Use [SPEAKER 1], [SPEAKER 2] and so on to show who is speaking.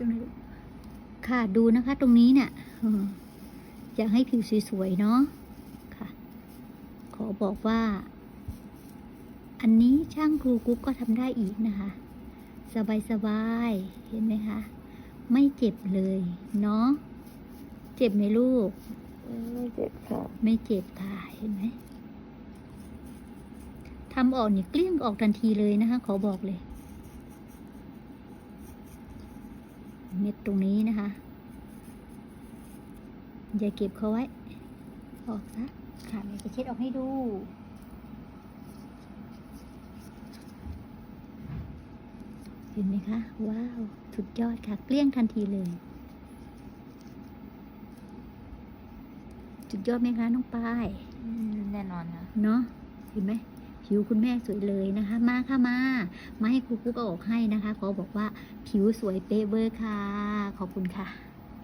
[SPEAKER 1] ตรงไหนค่ะดูนะคะตรงนี้เนี่ยเอออยากให้ผิวสวยๆเนาะค่ะ ขอบอกว่า อันนี้ช่างครูกุ๊กก็ทำได้อีกนะคะ สบายๆเห็นไหมคะ ไม่เจ็บเลยเนาะเจ็บไหมลูก
[SPEAKER 2] ไม่เจ็บค่ะ
[SPEAKER 1] ไม่เจ็บค่ะเห็นไหมทำออกเนี่ยเกลี้ยงออกทันทีเลยนะคะ ขอบอกเลย เม็ดตรงนี้นะคะ อย่าเก็บเขาไว้ ออกซะค่ะเดี๋ยวจะเช็ดออกให้ดูเห็นไหมคะ ว้าว สุดยอดค่ะ เกลี้ยงทันทีเลย สุดยอดไหมคะ น้องปาย
[SPEAKER 2] แน่นอนค่ะ
[SPEAKER 1] เนาะเห็นไหม ผิวคุณแม่สวยเลยนะคะ มาค่ะมา มาให้ครูกุ๊กอออกให้นะคะ ขอบอกว่าผิวสวยเป๊ะเวอร์ค่ะ ขอบคุณค่ะ